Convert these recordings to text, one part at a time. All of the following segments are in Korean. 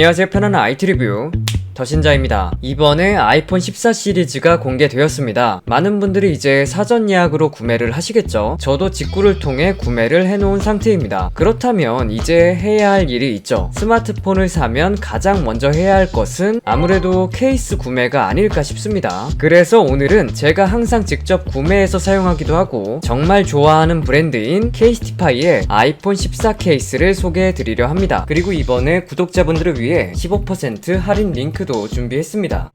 안녕하세요 편안한 IT 리뷰 더신자입니다. 이번에 아이폰 14 시리즈가 공개되었습니다. 많은 분들이 이제 사전 예약으로 구매를 하시겠죠. 저도 직구를 통해 구매를 해놓은 상태입니다. 그렇다면 이제 해야 할 일이 있죠. 스마트폰을 사면 가장 먼저 해야 할 것은 아무래도 케이스 구매가 아닐까 싶습니다. 그래서 오늘은 제가 항상 직접 구매해서 사용하기도 하고 정말 좋아하는 브랜드인 케이스티파이의 아이폰 14 케이스를 소개해 드리려 합니다. 그리고 이번에 구독자분들을 위해 15% 할인 링크 도 준비했습니다.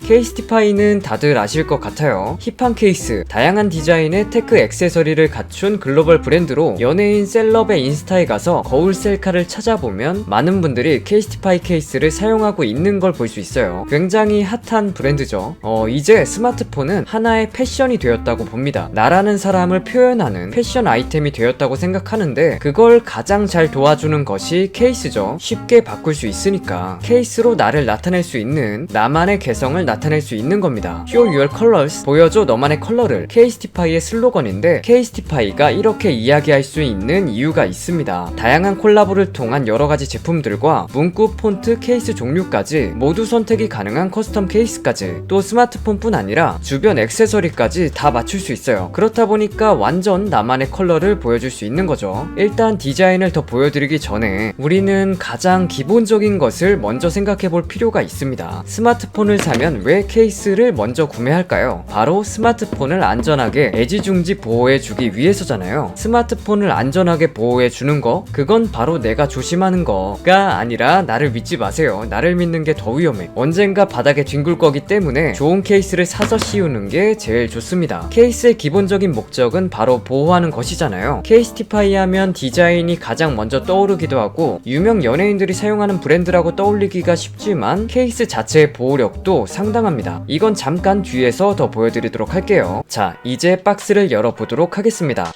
케이스티파이는 다들 아실 것 같아요. 힙한 케이스, 다양한 디자인의 테크 액세서리를 갖춘 글로벌 브랜드로 연예인 셀럽의 인스타에 가서 거울 셀카를 찾아보면 많은 분들이 케이스티파이 케이스를 사용하고 있는 걸 볼 수 있어요. 굉장히 핫한 브랜드죠. 어, 이제 스마트폰은 하나의 패션이 되었다고 봅니다. 나라는 사람을 표현하는 패션 아이템이 되었다고 생각하는데 그걸 가장 잘 도와주는 것이 케이스죠. 쉽게 바꿀 수 있으니까 케이스로 나를 나타낼 수 있는 나만의 개성을 나타낼 수 있는 겁니다. Show your colors. 보여줘 너만의 컬러를. 케이스티파이의 슬로건인데 케이스티파이가 이렇게 이야기할 수 있는 이유가 있습니다. 다양한 콜라보를 통한 여러 가지 제품들과 문구, 폰트, 케이스 종류까지 모두 선택이 가능한 커스텀 케이스까지 또 스마트폰뿐 아니라 주변 액세서리까지 다 맞출 수 있어요. 그렇다 보니까 완전 나만의 컬러를 보여줄 수 있는 거죠. 일단 디자인을 더 보여드리기 전에 우리는 가장 기본적인 것을 먼저 생각해 볼 필요가 있습니다. 스마트폰을 사면 왜 케이스를 먼저 구매할까요? 바로 스마트폰을 안전하게 애지중지 보호해 주기 위해서잖아요. 스마트폰을 안전하게 보호해 주는 거, 그건 바로 내가 조심하는 거가 아니라 나를 믿지 마세요. 나를 믿는 게 더 위험해. 언젠가 바닥에 뒹굴 거기 때문에 좋은 케이스를 사서 씌우는 게 제일 좋습니다. 케이스의 기본적인 목적은 바로 보호하는 것이잖아요. 케이스티파이 하면 디자인이 가장 먼저 떠오르기도 하고 유명 연예인들이 사용하는 브랜드라고 떠올리기가 쉽지만 케이스 자체의 보호력도 상당 합니다. 이건 잠깐 뒤에서 더 보여드리도록 할게요. 자, 이제 박스를 열어보도록 하겠습니다.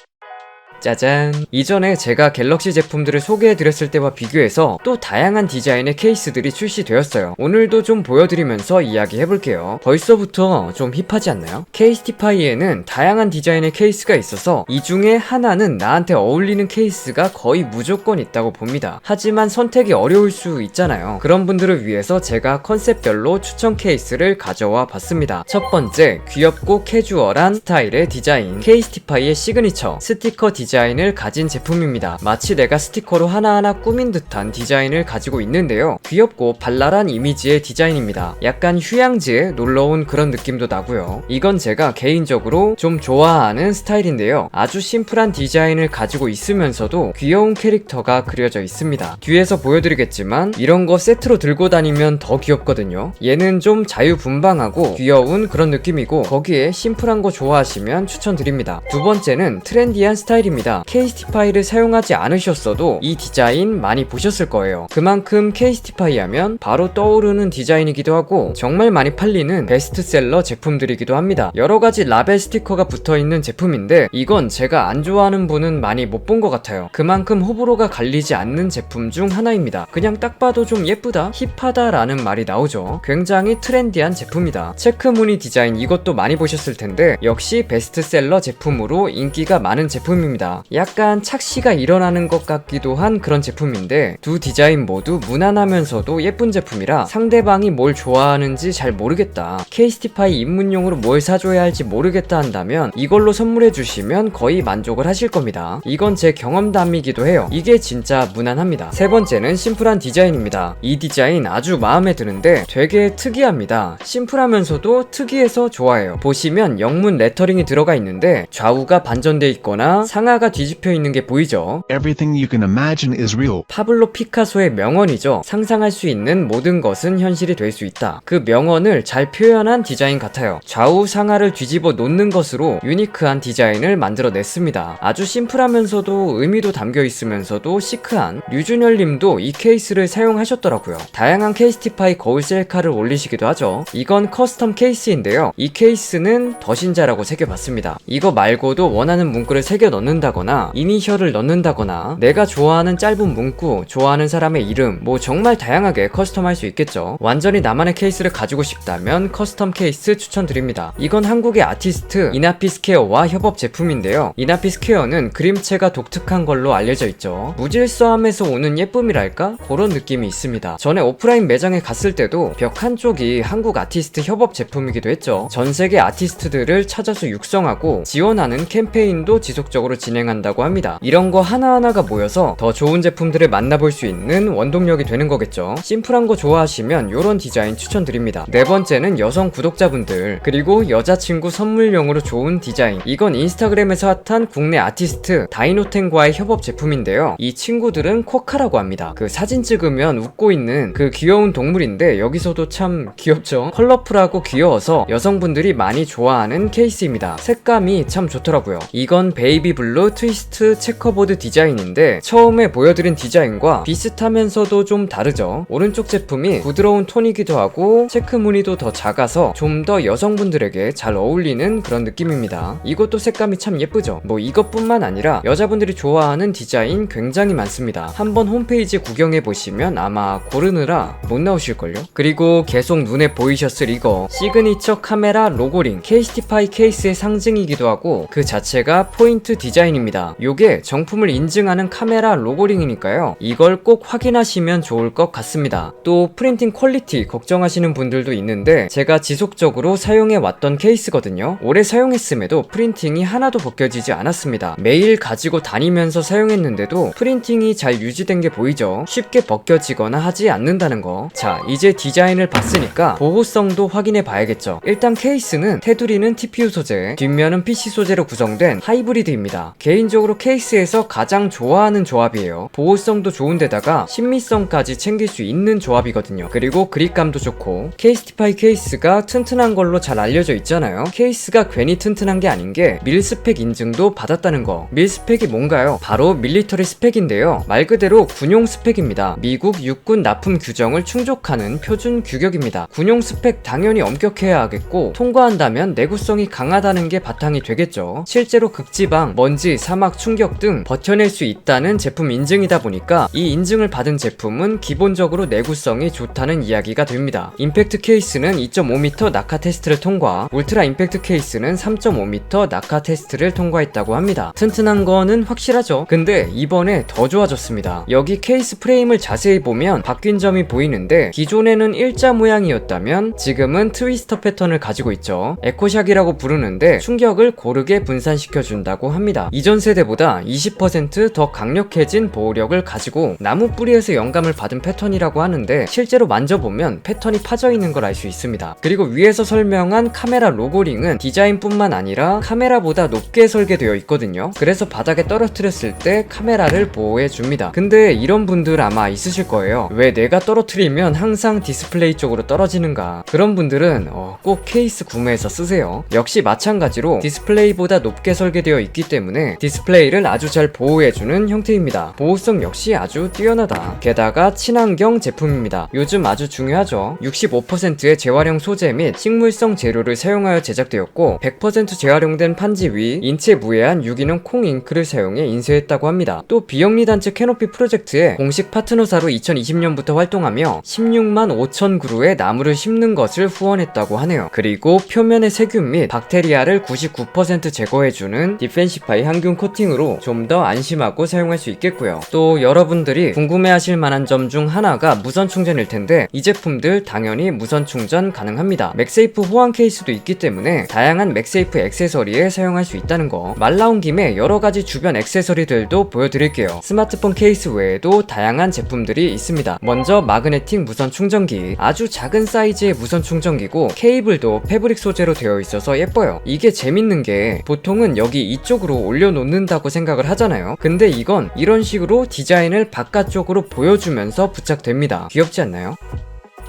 짜잔. 이전에 제가 갤럭시 제품들을 소개해드렸을 때와 비교해서 또 다양한 디자인의 케이스들이 출시되었어요. 오늘도 좀 보여드리면서 이야기해볼게요. 벌써부터 좀 힙하지 않나요? 케이스티파이에는 다양한 디자인의 케이스가 있어서 이 중에 하나는 나한테 어울리는 케이스가 거의 무조건 있다고 봅니다. 하지만 선택이 어려울 수 있잖아요. 그런 분들을 위해서 제가 컨셉별로 추천 케이스를 가져와 봤습니다. 첫 번째, 귀엽고 캐주얼한 스타일의 디자인. 케이스티파이의 시그니처, 스티커 디자인 디자인을 가진 제품입니다. 마치 내가 스티커로 하나하나 꾸민 듯한 디자인을 가지고 있는데요. 귀엽고 발랄한 이미지의 디자인입니다. 약간 휴양지에 놀러온 그런 느낌도 나고요. 이건 제가 개인적으로 좀 좋아하는 스타일인데요. 아주 심플한 디자인을 가지고 있으면서도 귀여운 캐릭터가 그려져 있습니다. 뒤에서 보여드리겠지만 이런 거 세트로 들고 다니면 더 귀엽거든요. 얘는 좀 자유분방하고 귀여운 그런 느낌이고 거기에 심플한 거 좋아하시면 추천드립니다. 두 번째는 트렌디한 스타일입니다. 케이스티파이를 사용하지 않으셨어도 이 디자인 많이 보셨을 거예요. 그만큼 케이스티파이 하면 바로 떠오르는 디자인이기도 하고 정말 많이 팔리는 베스트셀러 제품들이기도 합니다. 여러 가지 라벨 스티커가 붙어 있는 제품인데 이건 제가 안 좋아하는 분은 많이 못 본 것 같아요. 그만큼 호불호가 갈리지 않는 제품 중 하나입니다. 그냥 딱 봐도 좀 예쁘다, 힙하다라는 말이 나오죠. 굉장히 트렌디한 제품이다. 체크 무늬 디자인 이것도 많이 보셨을 텐데 역시 베스트셀러 제품으로 인기가 많은 제품입니다. 약간 착시가 일어나는 것 같기도 한 그런 제품인데 두 디자인 모두 무난하면서도 예쁜 제품이라 상대방이 뭘 좋아하는지 잘 모르겠다. 케이스티파이 입문용으로 뭘 사줘야 할지 모르겠다 한다면 이걸로 선물해 주시면 거의 만족을 하실 겁니다. 이건 제 경험담이기도 해요. 이게 진짜 무난합니다. 세 번째는 심플한 디자인입니다. 이 디자인 아주 마음에 드는데 되게 특이합니다. 심플하면서도 특이해서 좋아해요. 보시면 영문 레터링이 들어가 있는데 좌우가 반전돼 있거나 상하가 뒤집혀 있는 게 보이죠? Everything you can imagine is real. 파블로 피카소의 명언이죠. 상상할 수 있는 모든 것은 현실이 될 수 있다. 그 명언을 잘 표현한 디자인 같아요. 좌우 상하를 뒤집어 놓는 것으로 유니크한 디자인을 만들어냈습니다. 아주 심플하면서도 의미도 담겨 있으면서도 시크한 류준열 님도 이 케이스를 사용하셨더라고요. 다양한 케이스티파이 거울 셀카를 올리시기도 하죠. 이건 커스텀 케이스인데요. 이 케이스는 더신자라고 새겨봤습니다. 이거 말고도 원하는 문구를 새겨 넣는다 넣는다거나 이니셜을 넣는다거나 내가 좋아하는 짧은 문구, 좋아하는 사람의 이름 뭐 정말 다양하게 커스텀할 수 있겠죠. 완전히 나만의 케이스를 가지고 싶다면 커스텀 케이스 추천드립니다. 이건 한국의 아티스트 이나피스케어와 협업 제품인데요. 이나피스케어는 그림체가 독특한 걸로 알려져 있죠. 무질서함에서 오는 예쁨이랄까? 그런 느낌이 있습니다. 전에 오프라인 매장에 갔을 때도 벽 한쪽이 한국 아티스트 협업 제품이기도 했죠. 전 세계 아티스트들을 찾아서 육성하고 지원하는 캠페인도 지속적으로 진행 한다고 합니다. 이런 거 하나하나가 모여서 더 좋은 제품들을 만나볼 수 있는 원동력이 되는 거겠죠. 심플한 거 좋아하시면 이런 디자인 추천드립니다. 네 번째는 여성 구독자분들 그리고 여자친구 선물용으로 좋은 디자인. 이건 인스타그램에서 핫한 국내 아티스트 다이노텐과의 협업 제품인데요. 이 친구들은 코카라고 합니다. 그 사진 찍으면 웃고 있는 그 귀여운 동물인데 여기서도 참 귀엽죠. 컬러풀하고 귀여워서 여성분들이 많이 좋아하는 케이스입니다. 색감이 참 좋더라고요. 이건 베이비 블루 트위스트 체커보드 디자인인데 처음에 보여드린 디자인과 비슷하면서도 좀 다르죠. 오른쪽 제품이 부드러운 톤이기도 하고 체크 무늬도 더 작아서 좀 더 여성분들에게 잘 어울리는 그런 느낌입니다. 이것도 색감이 참 예쁘죠. 뭐 이것뿐만 아니라 여자분들이 좋아하는 디자인 굉장히 많습니다. 한번 홈페이지 구경해 보시면 아마 고르느라 못 나오실걸요? 그리고 계속 눈에 보이셨을 이거 시그니처 카메라 로고링 케이스티파이 케이스의 상징이기도 하고 그 자체가 포인트 디자인 입니다. 요게 정품을 인증하는 카메라 로고링이니까요. 이걸 꼭 확인하시면 좋을 것 같습니다. 또 프린팅 퀄리티 걱정하시는 분들도 있는데 제가 지속적으로 사용해 왔던 케이스거든요. 오래 사용했음에도 프린팅이 하나도 벗겨지지 않았습니다. 매일 가지고 다니면서 사용했는데도 프린팅이 잘 유지된 게 보이죠? 쉽게 벗겨지거나 하지 않는다는 거. 자, 이제 디자인을 봤으니까 보호성도 확인해 봐야겠죠. 일단 케이스는 테두리는 TPU 소재, 뒷면은 PC 소재로 구성된 하이브리드입니다. 개인적으로 케이스에서 가장 좋아하는 조합이에요. 보호성도 좋은데다가 신미성까지 챙길 수 있는 조합이거든요. 그리고 그립감도 좋고 케이스티파이 케이스가 튼튼한 걸로 잘 알려져 있잖아요. 케이스가 괜히 튼튼한 게 아닌 게 밀스펙 인증도 받았다는 거. 밀스펙이 뭔가요? 바로 밀리터리 스펙인데요. 말 그대로 군용 스펙입니다. 미국 육군 납품 규정을 충족하는 표준 규격입니다. 군용 스펙 당연히 엄격해야 하겠고 통과한다면 내구성이 강하다는 게 바탕이 되겠죠. 실제로 극지방, 먼지, 사막, 충격 등 버텨낼 수 있다는 제품 인증이다 보니까 이 인증을 받은 제품은 기본적으로 내구성이 좋다는 이야기가 됩니다. 임팩트 케이스는 2.5m 낙하 테스트를 통과, 울트라 임팩트 케이스는 3.5m 낙하 테스트를 통과했다고 합니다. 튼튼한 거는 확실하죠. 근데 이번에 더 좋아졌습니다. 여기 케이스 프레임을 자세히 보면 바뀐 점이 보이는데 기존에는 일자 모양이었다면 지금은 트위스터 패턴을 가지고 있죠. 에코샥이라고 부르는데 충격을 고르게 분산시켜 준다고 합니다. 이전 세대보다 20%더 강력해진 보호력을 가지고 나무 뿌리에서 영감을 받은 패턴이라고 하는데 실제로 만져보면 패턴이 파져 있는 걸 알 수 있습니다. 그리고 위에서 설명한 카메라 로고링은 디자인뿐만 아니라 카메라보다 높게 설계되어 있거든요. 그래서 바닥에 떨어뜨렸을 때 카메라를 보호해 줍니다. 근데 이런 분들 아마 있으실 거예요. 왜 내가 떨어뜨리면 항상 디스플레이 쪽으로 떨어지는가? 그런 분들은 어, 꼭 케이스 구매해서 쓰세요. 역시 마찬가지로 디스플레이보다 높게 설계되어 있기 때문에 디스플레이를 아주 잘 보호해주는 형태입니다. 보호성 역시 아주 뛰어나다. 게다가 친환경 제품입니다. 요즘 아주 중요하죠. 65%의 재활용 소재 및 식물성 재료를 사용하여 제작되었고 100% 재활용된 판지 위 인체 무해한 유기농 콩 잉크를 사용해 인쇄했다고 합니다. 또 비영리 단체 캐노피 프로젝트의 공식 파트너사로 2020년부터 활동하며 16만 5천 그루의 나무를 심는 것을 후원했다고 하네요. 그리고 표면의 세균 및 박테리아를 99% 제거해주는 디펜시파이 항균 코팅으로 좀 더 안심하고 사용할 수 있겠고요. 또 여러분들이 궁금해하실 만한 점 중 하나가 무선 충전일 텐데 이 제품들 당연히 무선 충전 가능합니다. 맥세이프 호환 케이스도 있기 때문에 다양한 맥세이프 액세서리에 사용할 수 있다는 거. 말 나온 김에 여러 가지 주변 액세서리들도 보여드릴게요. 스마트폰 케이스 외에도 다양한 제품들이 있습니다. 먼저 마그네틱 무선 충전기. 아주 작은 사이즈의 무선 충전기고 케이블도 패브릭 소재로 되어 있어서 예뻐요. 이게 재밌는 게 보통은 여기 이쪽으로 올려 놓는다고 생각을 하잖아요. 근데 이건 이런 식으로 디자인을 바깥쪽으로 보여주면서 부착됩니다. 귀엽지 않나요?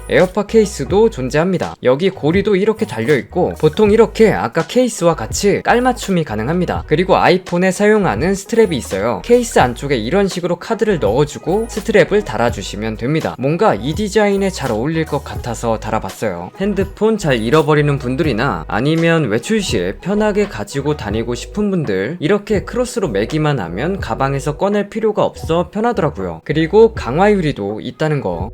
에어팟 케이스도 존재합니다. 여기 고리도 이렇게 달려있고 보통 이렇게 아까 케이스와 같이 깔맞춤이 가능합니다. 그리고 아이폰에 사용하는 스트랩이 있어요. 케이스 안쪽에 이런 식으로 카드를 넣어주고 스트랩을 달아주시면 됩니다. 뭔가 이 디자인에 잘 어울릴 것 같아서 달아봤어요. 핸드폰 잘 잃어버리는 분들이나 아니면 외출 시에 편하게 가지고 다니고 싶은 분들 이렇게 크로스로 매기만 하면 가방에서 꺼낼 필요가 없어 편하더라고요. 그리고 강화 유리도 있다는 거.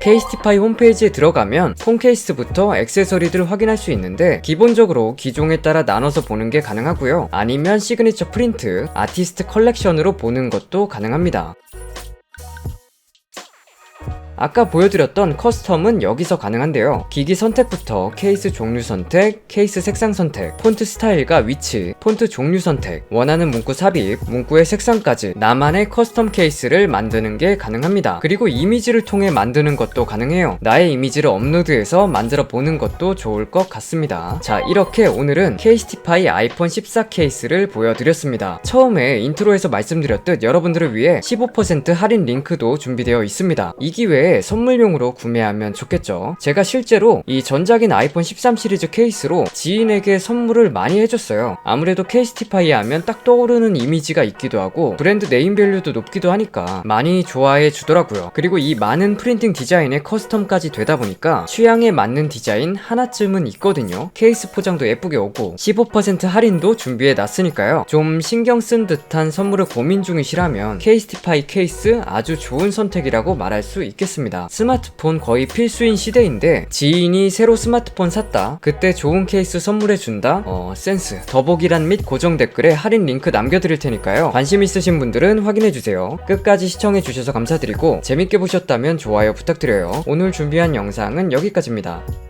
케이스티파이 홈페이지에 들어가면 폰 케이스부터 액세서리들 확인할 수 있는데 기본적으로 기종에 따라 나눠서 보는 게 가능하고요. 아니면 시그니처 프린트, 아티스트 컬렉션으로 보는 것도 가능합니다. 아까 보여드렸던 커스텀은 여기서 가능한데요. 기기 선택부터 케이스 종류 선택, 케이스 색상 선택, 폰트 스타일과 위치, 폰트 종류 선택, 원하는 문구 삽입, 문구의 색상까지 나만의 커스텀 케이스를 만드는 게 가능합니다. 그리고 이미지를 통해 만드는 것도 가능해요. 나의 이미지를 업로드해서 만들어 보는 것도 좋을 것 같습니다. 자, 이렇게 오늘은 케이스티파이 아이폰 14 케이스를 보여드렸습니다. 처음에 인트로에서 말씀드렸듯 여러분들을 위해 15% 할인 링크도 준비되어 있습니다. 이 기회에 선물용으로 구매하면 좋겠죠. 제가 실제로 이 전작인 아이폰 13 시리즈 케이스로 지인에게 선물을 많이 해줬어요. 아무래도 케이스티파이 하면 딱 떠오르는 이미지가 있기도 하고 브랜드 네임밸류도 높기도 하니까 많이 좋아해 주더라고요. 그리고 이 많은 프린팅 디자인에 커스텀까지 되다 보니까 취향에 맞는 디자인 하나쯤은 있거든요. 케이스 포장도 예쁘게 오고 15% 할인도 준비해 놨으니까요. 좀 신경 쓴 듯한 선물을 고민 중이시라면 케이스티파이 케이스 아주 좋은 선택이라고 말할 수 있겠 습니다. 스마트폰 거의 필수인 시대인데 지인이 새로 스마트폰 샀다. 그때 좋은 케이스 선물해 준다. 어 센스. 더보기란 및 고정 댓글에 할인 링크 남겨드릴 테니까요. 관심 있으신 분들은 확인해 주세요. 끝까지 시청해 주셔서 감사드리고 재밌게 보셨다면 좋아요 부탁드려요. 오늘 준비한 영상은 여기까지입니다.